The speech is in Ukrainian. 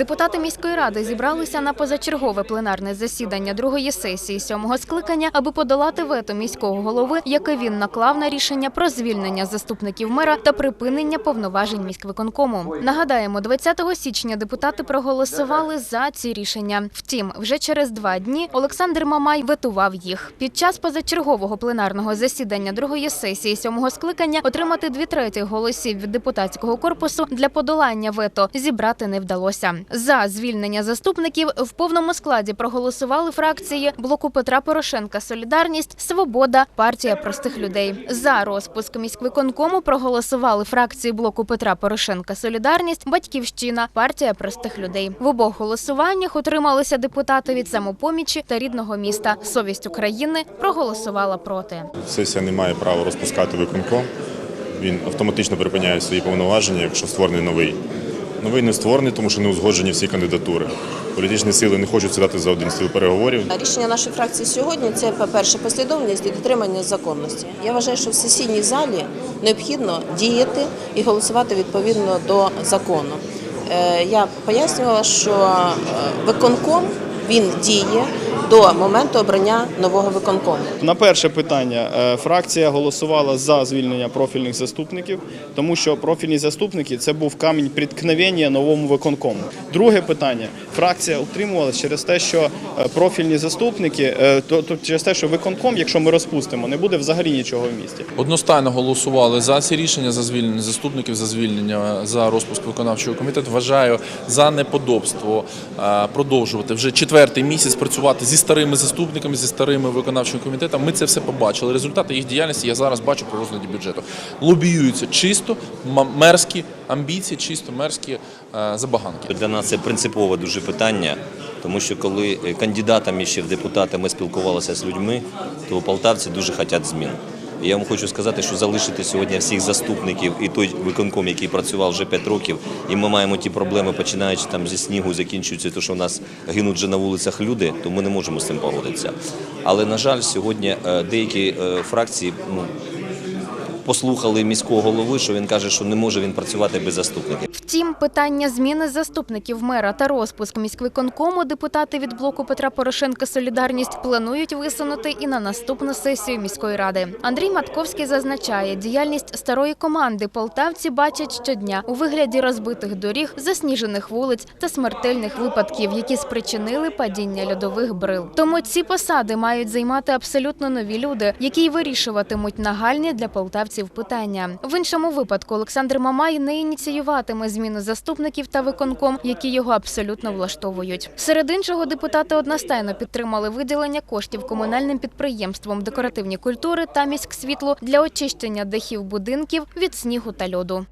Депутати міської ради зібралися на позачергове пленарне засідання другої сесії сьомого скликання, аби подолати вето міського голови, яке він наклав на рішення про звільнення заступників мера та припинення повноважень міськвиконкому. Нагадаємо, 20 січня депутати проголосували за ці рішення. Втім, вже через два дні Олександр Мамай ветував їх. Під час позачергового пленарного засідання другої сесії сьомого скликання отримати дві треті голосів від депутатського корпусу для подолання вето зібрати не вдалося. За звільнення заступників в повному складі проголосували фракції блоку Петра Порошенка Солідарність, Свобода, партія простих людей. За розпуск міськвиконкому проголосували фракції блоку Петра Порошенка Солідарність, Батьківщина, партія простих людей. В обох голосуваннях отрималися депутати від самопомічі та рідного міста. Совість України проголосувала проти. Сесія не має права розпускати виконком. Він автоматично припиняє свої повноваження, якщо створений новий. Новий не створений, тому що не узгоджені всі кандидатури. Політичні сили не хочуть сідати за один стіл переговорів. Рішення нашої фракції сьогодні це, по-перше, послідовність і дотримання законності. Я вважаю, що в сесійній залі необхідно діяти і голосувати відповідно до закону. Е, Я пояснювала, що е, виконком він діє до моменту обрання нового виконкому. На перше питання е, фракція голосувала за звільнення профільних заступників, тому що профільні заступники це був камінь приткновення новому виконкому. Друге питання фракція утримувалася через те, що е, профільні заступники, е, то, то через те, що виконком, якщо ми розпустимо, не буде взагалі нічого в місті. Одностайно голосували за ці рішення за звільнення заступників, за звільнення за розпуск виконавчого комітету. Вважаю за неподобство продовжувати вже четвертий місяць працювати зі старими заступниками, зі старими виконавчими комітетами. Ми це все побачили. Результати їх діяльності я зараз бачу при розгляді бюджету. Лобіюються чисто мерські амбіції, чисто мерзкі е, забаганки. Для нас це принципове дуже питання, тому що коли е, кандидатами ще в депутати ми спілкувалися з людьми, то полтавці дуже хочуть змін. Я вам хочу сказати, що залишити сьогодні всіх заступників і той виконком, який працював вже 5 років, і ми маємо ті проблеми, починаючи там зі снігу, закінчуються те, що в нас гинуть вже на вулицях люди, то ми не можемо з цим погодитися. Але на жаль, сьогодні е, деякі е, фракції ну, послухали міського голови, що він каже, що не може він працювати без заступників. Втім, питання зміни заступників мера та розпуск міськвиконкому депутати від блоку Петра Порошенка Солідарність планують висунути і на наступну сесію міської ради. Андрій Матковський зазначає, діяльність старої команди полтавці бачать щодня у вигляді розбитих доріг, засніжених вулиць та смертельних випадків, які спричинили падіння льодових брил. Тому ці посади мають займати абсолютно нові люди, які й вирішуватимуть нагальні для полтавців питання. В іншому випадку Олександр Мамай не ініціюватиме зміну заступників та виконком, які його абсолютно влаштовують. Серед іншого, депутати одностайно підтримали виділення коштів комунальним підприємствам декоративні культури та міськ світлу для очищення дахів будинків від снігу та льоду.